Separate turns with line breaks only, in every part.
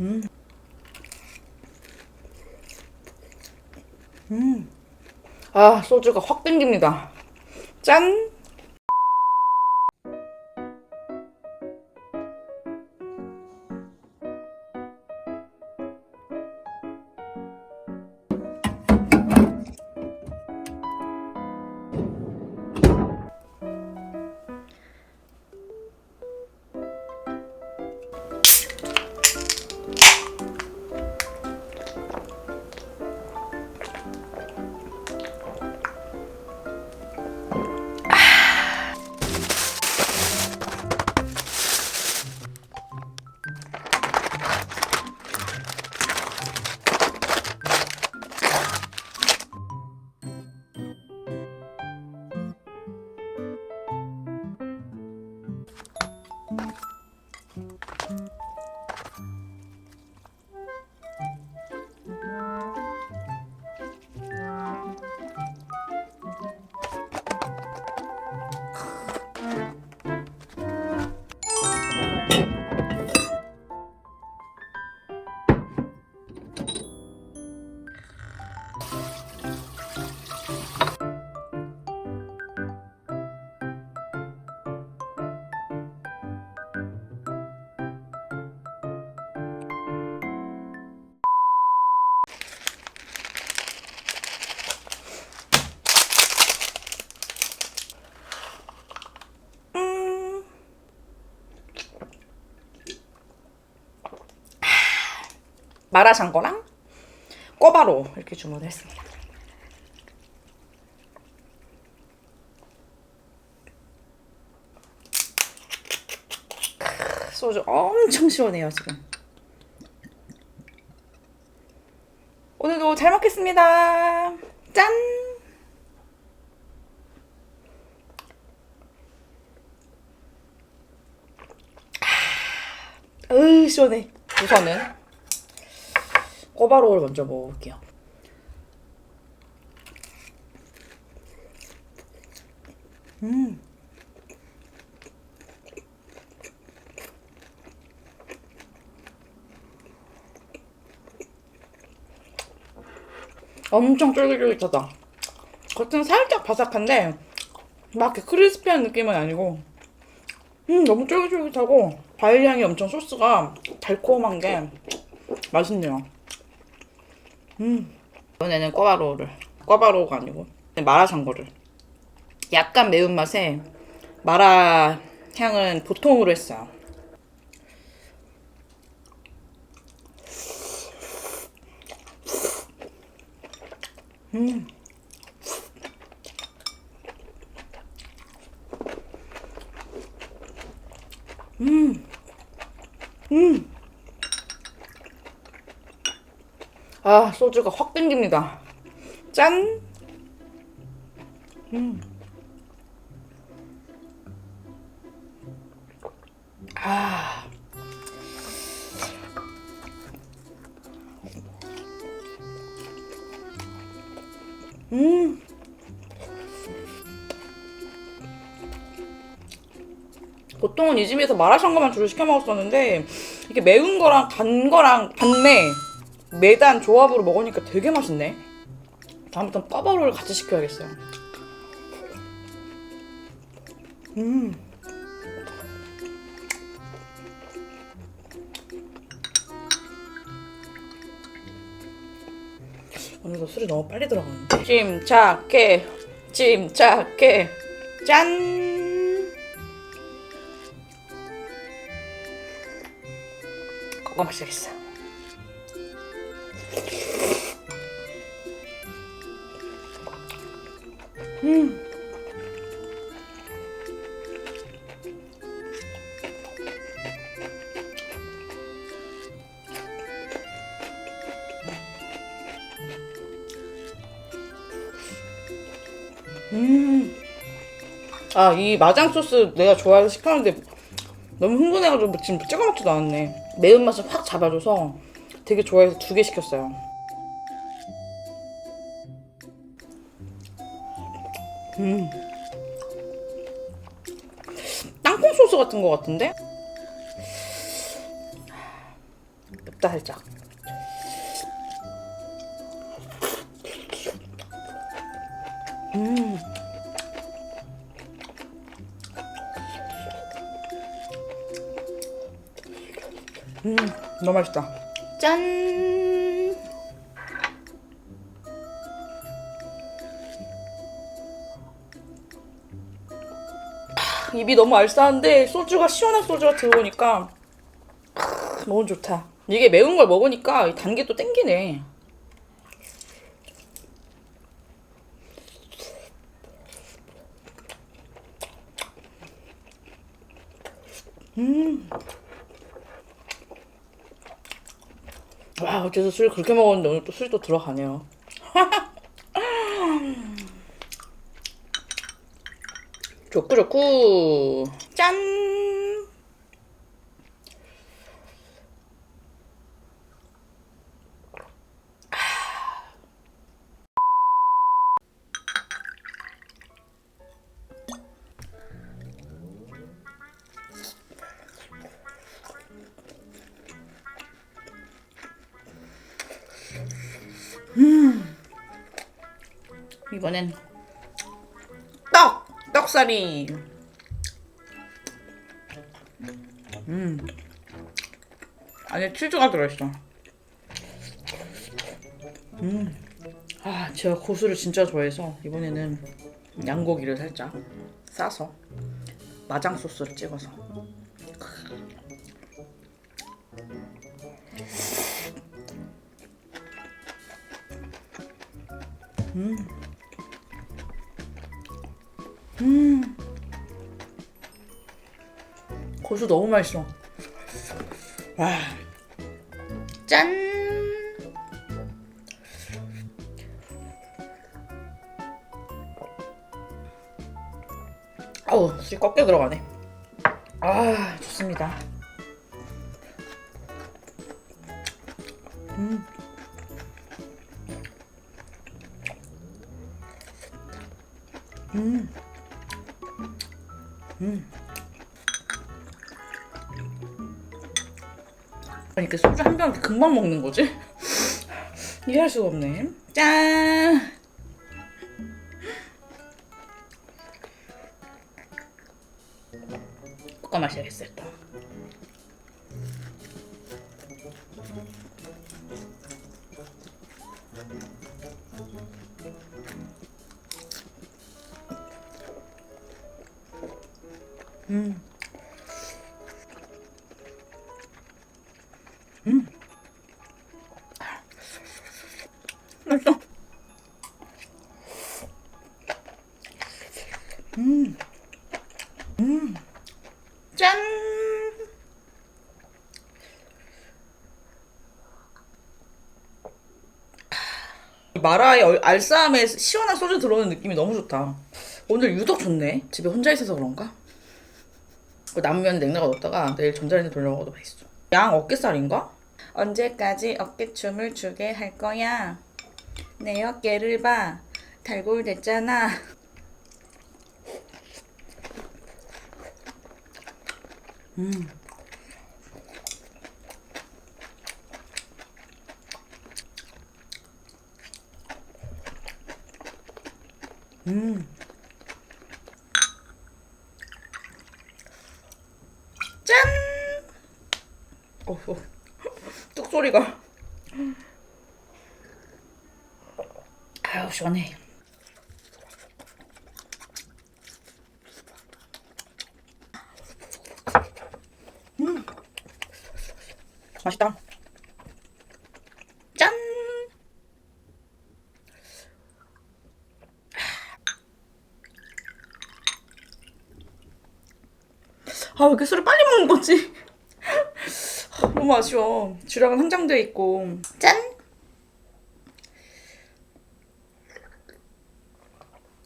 음. 음. 아, 소주가 확 땡깁니다. 짠! 마라샹궈랑 꼬바로 이렇게 주문했습니다. 크, 소주 엄청 시원해요 지금. 오늘도 잘 먹겠습니다. 짠. 으 시원해. 우선은 꼬바로우를 먼저 먹어볼게요. 음. 엄청 쫄깃쫄깃하다. 겉은 살짝 바삭한데 막 크리스피한 느낌은 아니고 음 너무 쫄깃쫄깃하고 과일 향이 엄청 소스가 달콤한 게 맛있네요. 음 이번에는 꿔바로우를 꿔바로우가 아니고 마라샹궈를 약간 매운맛에 마라 향은 보통으로 했어요. 음. 음. 음. 아, 소주가 확 땡깁니다. 짠. 음. 아. 음. 보통은 이 집에서 마라샹궈만 주로 시켜 먹었었는데 이게 매운 거랑 단 거랑 단매 매단 조합으로 먹으니까 되게 맛있네. 다음부터는 빠바로를 같이 시켜야겠어요. 음. 오늘도 술이 너무 빨리 들어가는데. 침착해, 침착해, 짠. 마셔야겠어. 음. 음. 아, 이 마장 소스 내가 좋아해서 시켰는데 너무 흥분해가지고 지금 찍어 먹지도 않았네. 매운맛을 확 잡아줘서 되게 좋아해서 두 개 시켰어요. 음. 땅콩 소스 같은 거 같은데? 맵다 살짝. 음. 음, 너무 맛있다. 짠! 입이 너무 알싸한데 소주가 시원한 소주가 들어오니까 아, 너무 좋다. 이게 매운 걸 먹으니까 이 단게 또 땡기네. 와, 어째서 술 그렇게 먹었는데 오늘 또 술이 또 들어가네요. 좋구 좋구. 짠. 이번엔 떡! 떡사리. 음. 안에 치즈가 들어있어. 음. 아, 제가 고수를 진짜 좋아해서 이번에는 양고기를 살짝 싸서 마장 소스를 찍어서. 고수 너무 맛있어. 와. 짠! 어우, 술이 꺾여 들어가네. 아, 좋습니다. 이렇게 소주 한 병 금방 먹는 거지? 이해할 수가 없네. 짠. 꺾어 마셔야겠어요 또. 음. 마라의 얼- 알싸함에 시원한 소주 들어오는 느낌이 너무 좋다. 오늘 유독 좋네. 집에 혼자 있어서 그런가? 그 남으면 냉장고 넣었다가 내일 전자레인지 돌려 먹어도 맛있어. 양 어깨살인가? 언제까지 어깨춤을 추게 할 거야? 내 어깨를 봐. 달골 됐잖아. 음. 음. 짠! 어후. 뚝 소리가. 아유, 시원해. 음. 맛있다. 왜 이렇게 술을 빨리 먹는 거지? 너무 아쉬워. 주량은 한정돼 있고. 짠!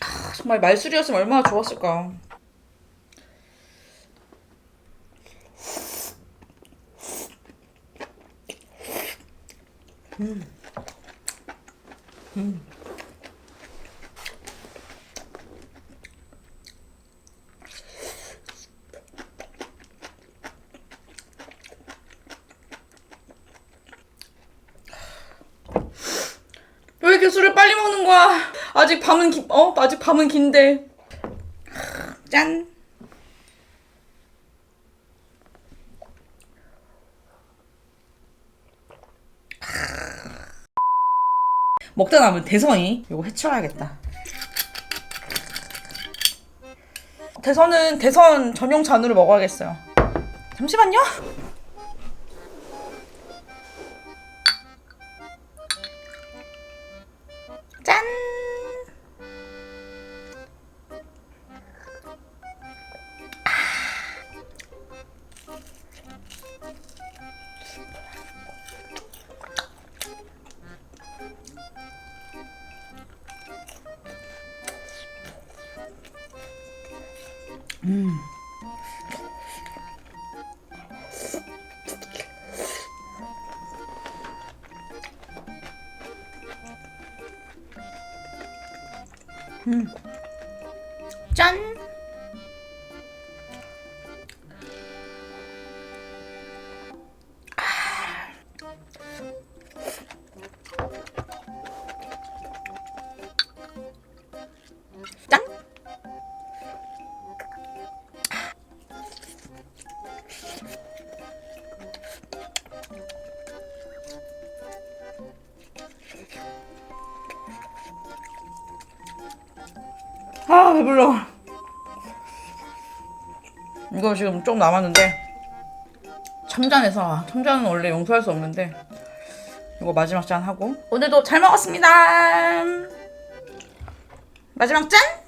아, 정말 말술이었으면 얼마나 좋았을까. 음. 술을 빨리 먹는 거야? 아직 밤은 기, 어? 아직 밤은 긴데. 짠. 먹다 남은 대선이 이거 해치워야겠다. 대선은 대선 전용 잔으로 먹어야겠어요. 잠시만요. 짠. 짠. 배불러. 이거 지금 좀 남았는데 첨잔해서 첨잔은 원래 용서할 수 없는데 이거 마지막 잔 하고 오늘도 잘 먹었습니다. 마지막 짠.